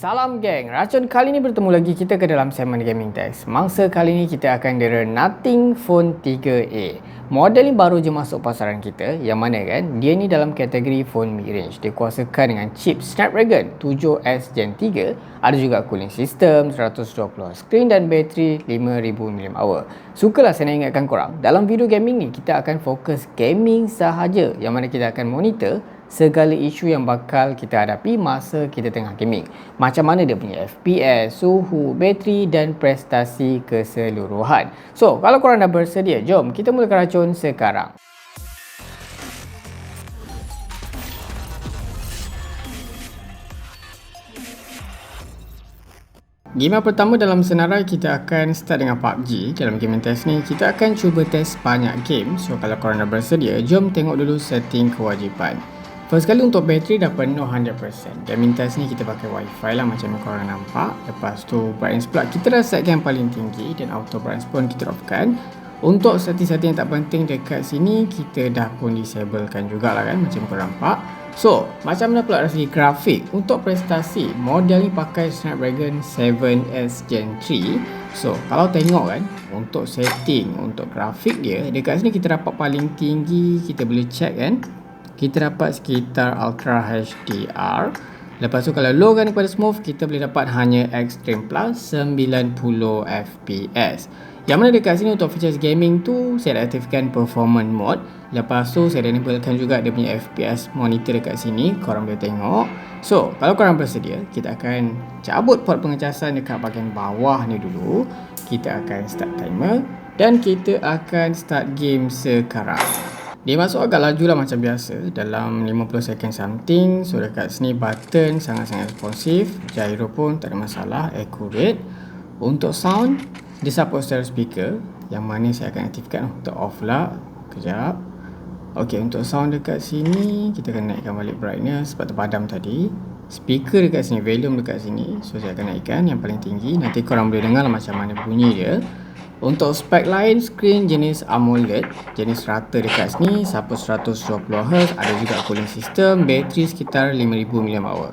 Salam geng, racun kali ni bertemu lagi kita ke dalam segmen Gaming Test. Mangsa kali ni kita akan dera Nothing Phone 3A. Model ni baru je masuk pasaran kita yang mana kan dia ni dalam kategori phone mid-range. Dia kuasakan dengan chip Snapdragon 7S Gen 3, ada juga cooling system, 120 screen dan bateri 5000 mAh. Sukalah saya nak ingatkan korang, dalam video gaming ni kita akan fokus gaming sahaja yang mana kita akan monitor segala isu yang bakal kita hadapi masa kita tengah gaming. Macam mana dia punya FPS, suhu, bateri dan prestasi keseluruhan. So, kalau korang dah bersedia, jom kita mulakan racun sekarang. Game yang pertama dalam senarai kita akan start dengan PUBG Dalam game test ni kita akan cuba test banyak game. So kalau korang dah bersedia jom tengok dulu setting kewajipan. First kali untuk bateri dah penuh 100% Gaming test ni kita pakai wifi lah macam yang korang nampak. Lepas tu brightness pula kita dah setkan yang paling tinggi Dan auto brightness pun kita offkan Untuk setting-setting yang tak penting dekat sini Kita dah pun disablekan jugalah kan macam korang nampak So, macam mana pula dari grafik Untuk prestasi, model ni pakai Snapdragon 7S Gen 3 So, kalau tengok kan Untuk setting, untuk grafik dia Dekat sini kita dapat paling tinggi Kita boleh check kan? Kita dapat sekitar Ultra HDR Lepas tu kalau low kan kepada smooth Kita boleh dapat hanya Extreme Plus 90 FPS Yang mana dekat sini untuk features gaming tu Saya dah aktifkan performance mode. Lepas tu saya dah enablekan juga dia punya FPS monitor dekat sini Korang boleh tengok. So kalau korang bersedia Kita akan cabut port pengecasan dekat bahagian bawah ni dulu. Kita akan start timer Dan kita akan start game sekarang. Dia masuk agak laju lah macam biasa Dalam 50 second something. So dekat sini button sangat-sangat responsif Gyro pun tak ada masalah Accurate Untuk sound Dia support stereo speaker Yang mana saya akan aktifkan Untuk off lah. Kejap. Ok untuk sound dekat sini Kita akan naikkan balik brightness Sebab terpadam tadi. Speaker dekat sini Volume dekat sini. So saya akan naikkan yang paling tinggi. Nanti korang boleh dengar lah macam mana bunyi dia. Untuk spek lain, screen jenis AMOLED Jenis rata dekat sini Support 120Hz Ada juga cooling system Bateri sekitar 5000 mAh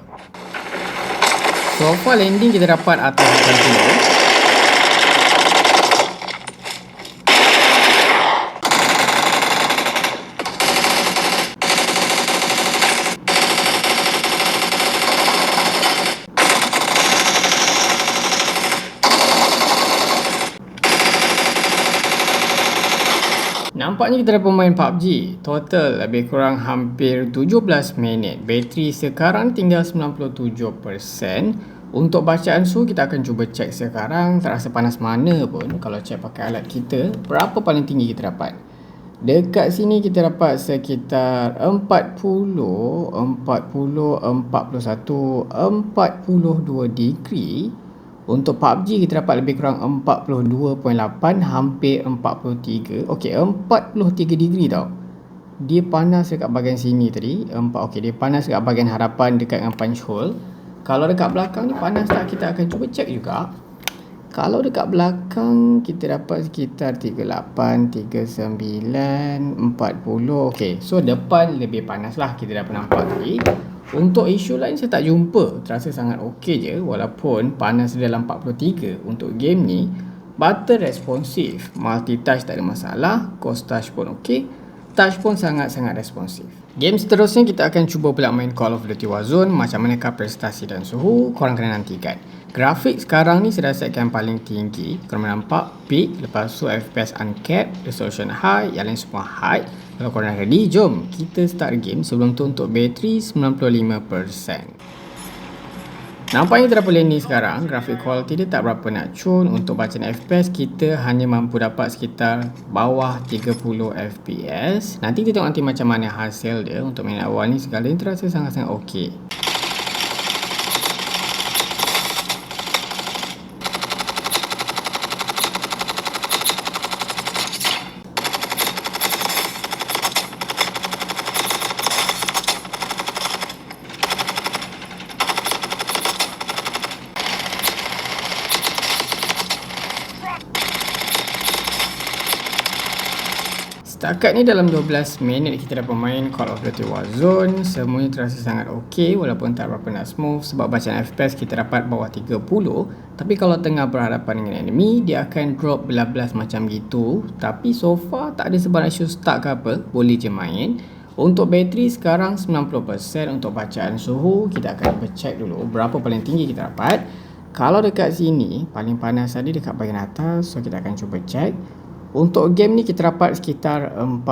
So far landing kita dapat atas 80 Nampaknya kita dah pemain PUBG Total lebih kurang hampir 17 minit. Bateri sekarang tinggal 97% Untuk bacaan suhu kita akan cuba cek sekarang. Tak rasa panas mana pun Kalau cek pakai alat kita Berapa paling tinggi kita dapat? Dekat sini kita dapat sekitar 40 40, 41, 42 degree untuk PUBG kita dapat lebih kurang 42.8 hampir 43. Okey, 43 degree tau. Dia panas dekat bahagian sini tadi. 4 okey, dia panas dekat bahagian harapan dekat dengan punch hole. Kalau dekat belakang ni panas tak kita akan cuba check juga. Kalau dekat belakang kita dapat sekitar 38, 39, 40. Okey, so depan lebih panas lah kita dah nampak tadi. Untuk isu lain saya tak jumpa. Terasa sangat okey je Walaupun panas dalam 43 Untuk game ni. Button responsif Multitouch tak ada masalah. Coast touch pun okey. Touch pun sangat-sangat responsif Game seterusnya kita akan cuba pula main Call of Duty Warzone. Macam manakah prestasi dan suhu? Korang kena nantikan. Grafik sekarang ni saya setkan paling tinggi. Korang nampak peak Lepas tu FPS uncapped Resolution high Yang lain semua high kalau korang ready, jom kita start game sebelum tu untuk bateri 95%. Nampaknya terdapat ni sekarang, grafik quality dia tak berapa nak cun. Untuk bacaan FPS, kita hanya mampu dapat sekitar bawah 30 FPS. Nanti kita tengok nanti macam mana hasil dia untuk main awal ni segala ni terasa sangat-sangat okey. Setakat ni dalam 12 minit kita dah bermain Call of Duty Warzone. Semuanya terasa sangat ok walaupun tak berapa nak smooth Sebab bacaan FPS kita dapat bawah 30 Tapi kalau tengah berhadapan dengan enemy Dia akan drop belas-belas macam gitu. Tapi so far tak ada sebarang isu stuck ke apa Boleh je main. Untuk bateri sekarang 90% Untuk bacaan suhu. Kita akan check dulu Berapa paling tinggi kita dapat. Kalau dekat sini paling panas tadi dekat bahagian atas So kita akan cuba check untuk game ni kita dapat sekitar 44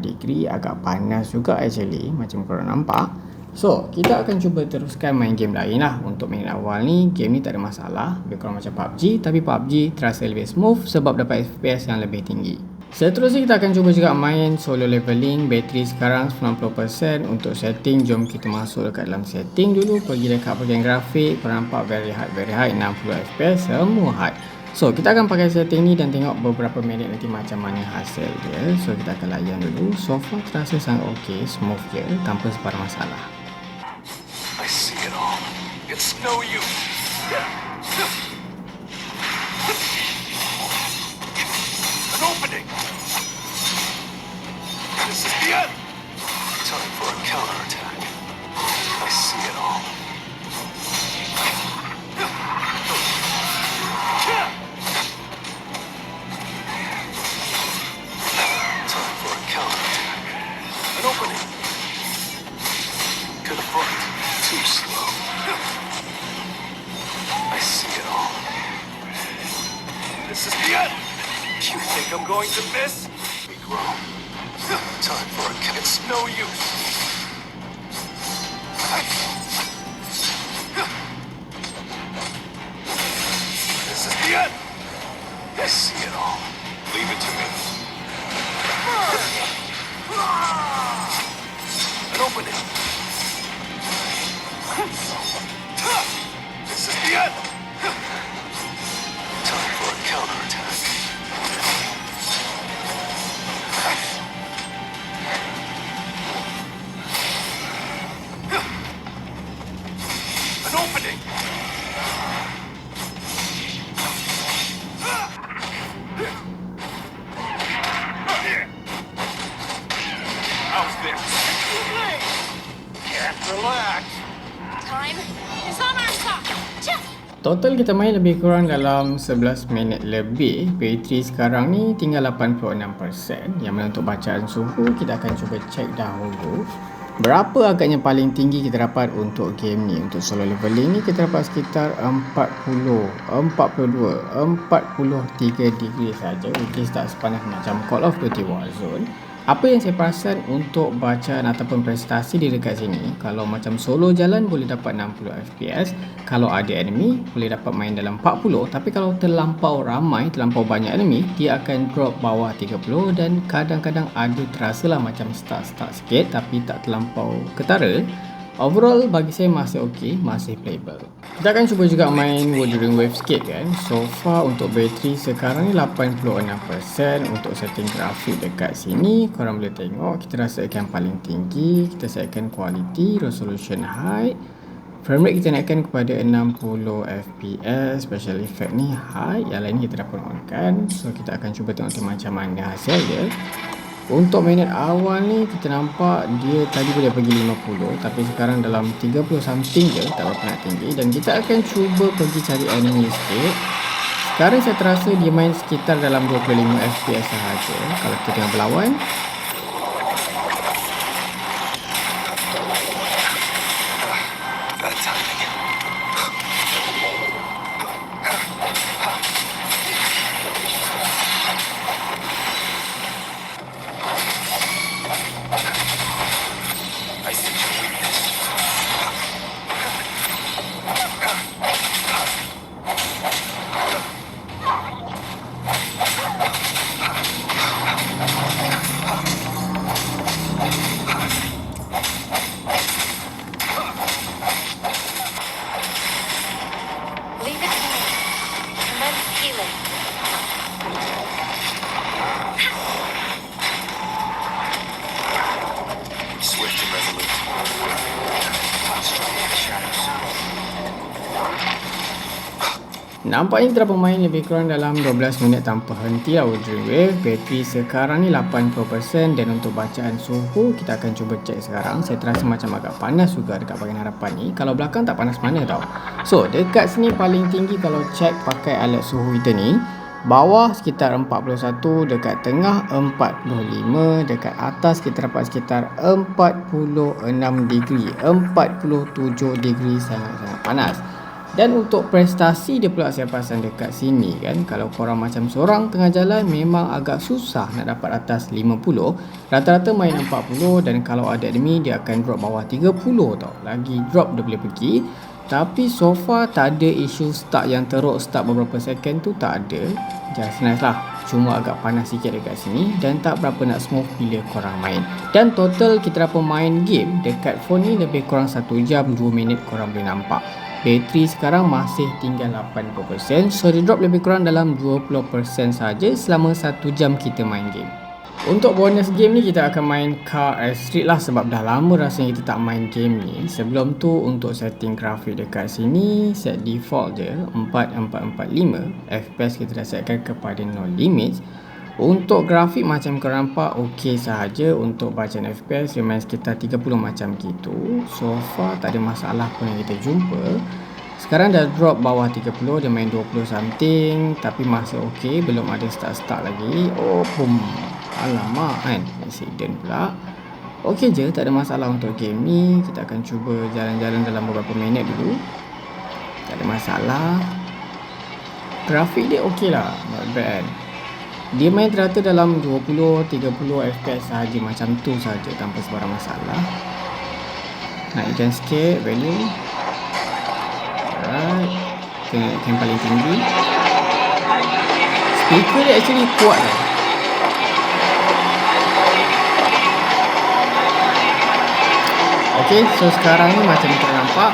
degree Agak panas juga actually Macam korang nampak. So kita akan cuba teruskan main game lain lah. Untuk main awal ni Game ni tak ada masalah. Lebih kurang macam PUBG Tapi PUBG terasa lebih smooth Sebab dapat FPS yang lebih tinggi. Seterusnya kita akan cuba juga main solo leveling. Bateri sekarang 90% Untuk setting Jom kita masuk dekat dalam setting dulu. Pergi dekat bahagian grafik Korang nampak very hard very high. 60 FPS Semua hard So kita akan pakai setting ni dan tengok beberapa minit nanti macam mana hasil dia So kita akan layan dulu So far terasa sangat ok, smooth je tanpa sebarang masalah I see it all. It's no use. No use. Total kita main lebih kurang dalam 11 minit lebih. Bateri sekarang ni tinggal 86% Yang mana untuk bacaan suhu kita akan cuba check dahulu. Berapa agaknya paling tinggi kita dapat untuk game ni? Untuk solo leveling ni kita dapat sekitar 40 42 43 degree saja Which is tak sepanas macam Call of Duty Warzone apa yang saya perasan untuk bacaan ataupun prestasi di dekat sini Kalau macam solo jalan boleh dapat 60 FPS Kalau ada enemy boleh dapat main dalam 40 Tapi kalau terlampau ramai, terlampau banyak enemy Dia akan drop bawah 30 Dan kadang-kadang ada terasa lah macam stuck-stuck sikit Tapi tak terlampau ketara Overall bagi saya masih ok, masih playable. Kita akan cuba juga main Wuthering Wave sikit kan. So far untuk bateri sekarang ni 86% untuk setting grafik dekat sini. Korang boleh tengok kita rasakan paling tinggi. Kita setkan quality, resolution high. Frame rate kita naikkan kepada 60 fps Special effect ni high Yang lain kita dah pun on kan So kita akan cuba tengok macam mana hasil dia untuk minit awal ni kita nampak dia tadi boleh pergi 50 tapi sekarang dalam 30 something je tak berapa nak tinggi. Dan kita akan cuba pergi cari enemy sikit. Sekarang saya terasa dia main sekitar dalam 25 fps sahaja kalau kita tengah berlawan human. Nampaknya kita dapat main lebih kurang dalam 12 minit tanpa henti lah Dreamwave Bateri sekarang ni 80% dan untuk bacaan suhu kita akan cuba cek sekarang. Saya terasa macam agak panas juga dekat bahagian harapan ni. Kalau belakang tak panas mana tau. So dekat sini paling tinggi kalau cek pakai alat suhu kita ni Bawah sekitar 41, dekat tengah 45, dekat atas kita dapat sekitar 46 degree. 47 degree sangat-sangat panas dan untuk prestasi dia pula saya pasang dekat sini kan Kalau korang macam seorang tengah jalan memang agak susah nak dapat atas 50 Rata-rata main 40 dan kalau ada enemy dia akan drop bawah 30 tau. Lagi drop dia boleh pergi. Tapi so far tak ada isu start yang teruk start beberapa second tu tak ada. Just nice lah. Cuma agak panas sikit dekat sini Dan tak berapa nak smooth bila korang main. Dan total kita dapat main game Dekat phone ni lebih kurang 1 jam 2 minit korang boleh nampak Bateri sekarang masih tinggal 80% So dia drop lebih kurang dalam 20% saja selama 1 jam kita main game. Untuk bonus game ni kita akan main Car Street lah Sebab dah lama rasanya kita tak main game ni. Sebelum tu untuk setting grafik dekat sini Set default je 4445 FPS kita dah setkan kepada no limits untuk grafik macam korang nampak okey sahaja. Untuk bacaan FPS main sekitar 30 macam gitu. So far tak ada masalah pun yang kita jumpa. Sekarang dah drop bawah 30 Dia main 20 something. Tapi masih okey Belum ada start-start lagi. Oh boom Alamak kan? Accident pula. Okey je tak ada masalah untuk game ni Kita akan cuba jalan-jalan dalam beberapa minit dulu. Tak ada masalah. Grafik dia okey lah. Not bad dia main rata dalam 20-30 FPS sahaja macam tu saja tanpa sebarang masalah. Naikkan sikit value. Alright. Kita naikkan paling tinggi. Speaker dia actually kuat lah. Ok so sekarang ni macam kita nampak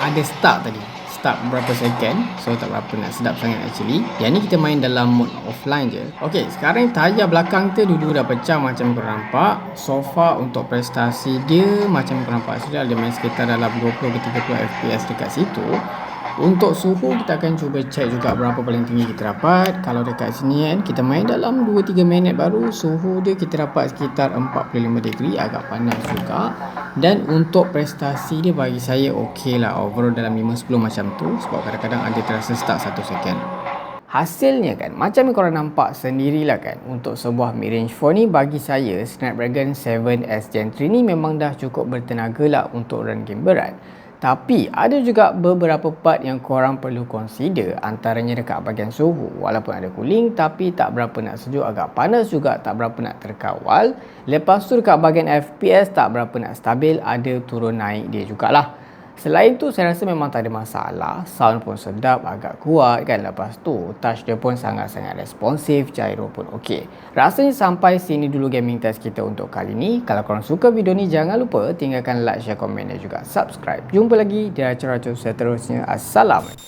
ada start tadi start berapa second. So tak berapa nak sedap sangat actually. Yang ni kita main dalam mode offline je. Ok sekarang tayar belakang kita dulu dah pecah macam korang nampak. So far untuk prestasi dia macam korang nampak. Sudah dia main sekitar dalam 20 ke 30 fps dekat situ untuk suhu kita akan cuba cek juga berapa paling tinggi kita dapat. Kalau dekat sini kan kita main dalam 2-3 minit baru Suhu dia kita dapat sekitar 45 degree agak panas juga. Dan untuk prestasi dia bagi saya okey lah Overall dalam 5-10 macam tu Sebab kadang-kadang ada terasa start 1 second. Hasilnya kan macam yang korang nampak sendirilah kan Untuk sebuah mid-range phone ni bagi saya Snapdragon 7S Gen 3 ni memang dah cukup bertenaga lah untuk run game berat tapi ada juga beberapa part yang korang perlu consider antaranya dekat bahagian suhu. Walaupun ada cooling tapi tak berapa nak sejuk agak panas juga tak berapa nak terkawal. Lepas tu dekat bahagian FPS tak berapa nak stabil ada turun naik dia jugalah Selain tu saya rasa memang tak ada masalah. Sound pun sedap, agak kuat kan. Lepas tu touch dia pun sangat-sangat responsif Gyro pun okey. Rasanya sampai sini dulu gaming test kita untuk kali ni. Kalau korang suka video ni jangan lupa tinggalkan like, share, komen dan juga subscribe. Jumpa lagi di acara-acara seterusnya. Assalamualaikum